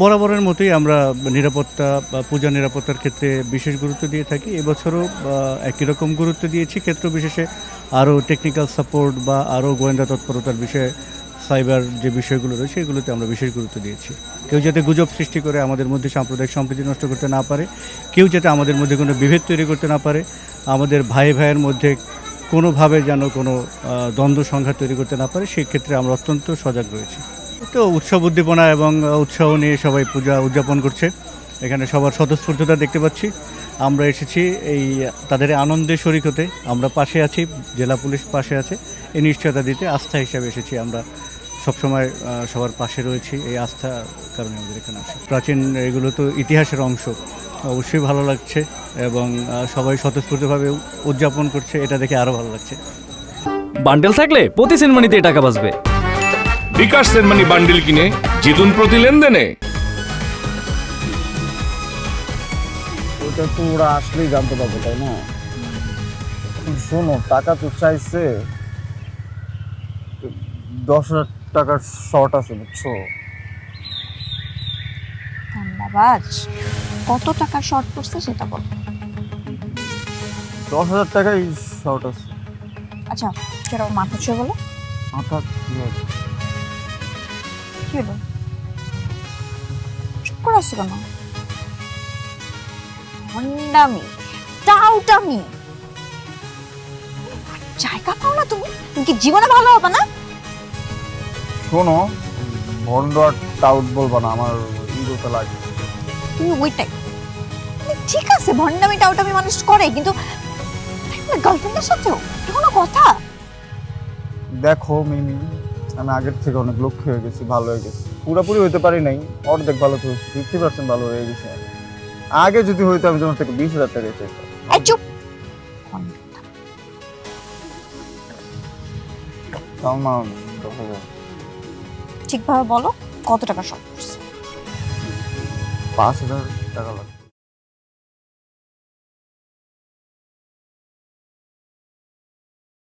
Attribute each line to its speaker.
Speaker 1: বরাবরের মতোই আমরা নিরাপত্তা বা পূজা নিরাপত্তার ক্ষেত্রে বিশেষ গুরুত্ব দিয়ে থাকি। এবছরও একই রকম গুরুত্ব দিয়েছি ক্ষেত্র বিশেষে। আরও টেকনিক্যাল সাপোর্ট বা আরও গোয়েন্দা তৎপরতার বিষয়ে সাইবার যে বিষয়গুলো রয়েছে এগুলোতে আমরা বিশেষ গুরুত্ব দিয়েছি। কেউ যাতে গুজব সৃষ্টি করে আমাদের মধ্যে সাম্প্রদায়িক সম্প্রীতি নষ্ট করতে না পারে, কেউ যাতে আমাদের মধ্যে কোনো বিভেদ তৈরি করতে না পারে, আমাদের ভাই ভাইয়ের মধ্যে কোনোভাবে যেন কোনো দ্বন্দ্ব সংঘাত তৈরি করতে না পারে, সেক্ষেত্রে আমরা অত্যন্ত সজাগ রয়েছি। তো উৎসব উদ্দীপনা এবং উৎসাহ নিয়ে সবাই পূজা উদযাপন করছে। এখানে সবার স্বতঃস্ফূর্ততা দেখতে পাচ্ছি। আমরা এসেছি এই, তাদের আনন্দে শরিক হতে আমরা পাশে আছি, জেলা পুলিশ পাশে আছে। এই নিশ্চয়তা দিতে আস্থা হিসাবে এসেছি আমরা। সবসময় সবার পাশে রয়েছি। এই আস্থা কারণে আমাদের এখানে আসে। প্রাচীন এগুলো তো ইতিহাসের অংশ। অবশ্যই ভালো লাগছে এবং সবাই স্বতঃস্ফূর্তভাবে উদযাপন করছে। এটা দেখে আরও ভালো লাগছে।
Speaker 2: বান্ডেল থাকলে প্রতি সেনমানিতে টাকা বাঁচবে।
Speaker 3: বিকাশ সেনমানি বান্ডিল কিনে জিতুন প্রতি লেনদেনে।
Speaker 4: ওটা তো ওরা আসলেই জানতে পারবে তাই না? শোনো টাকা তো চাইছে দশ হাজার টাকার শর্ট আছে বুঝছ?
Speaker 5: ধন্যবাদ। কত টাকার শর্ট পড়ছে সেটা বল।
Speaker 4: দশ হাজার টাকাই শর্ট আছে।
Speaker 5: আচ্ছা সেটা মাথা ছুঁয়ে বলো।
Speaker 4: মাথা কি?
Speaker 5: হলো চুপ করে আসছো কেন? ভণ্ডামি টাউটামি। জায়গা পাও না তুমি? তুমি কি জীবনে ভালো হবে না?
Speaker 4: শোনো ভন্ড আর টাউট বলবা না আমার ইগোতে লাগে।
Speaker 5: তুমি ওইটাই। মানে ঠিক আছে ভণ্ডামি টাউটামি মানুষ করে কিন্তু গার্লফ্রেন্ডের সাথেও এটা কোনো কথা?
Speaker 4: দেখো মিমি আমি আগের থেকে অনেক লক্ষ্য হয়ে গেছি ভালো হয়ে গেছি। পুরোপুরি হইতে পারি নাই অর্ধেক ভালো তো হয়েছি ফিফটি পার্সেন্ট ভালো হয়ে গেছি। আমি। আগে যদি হইতো আমি তোমার থেকে বিশ হাজার টাকা চাইতাম।
Speaker 5: চুপ।
Speaker 4: দশ হাজার
Speaker 5: ঠিকভাবে বলো কত টাকা শর্ট
Speaker 4: পাঁচ হাজার টাকা লাগবে।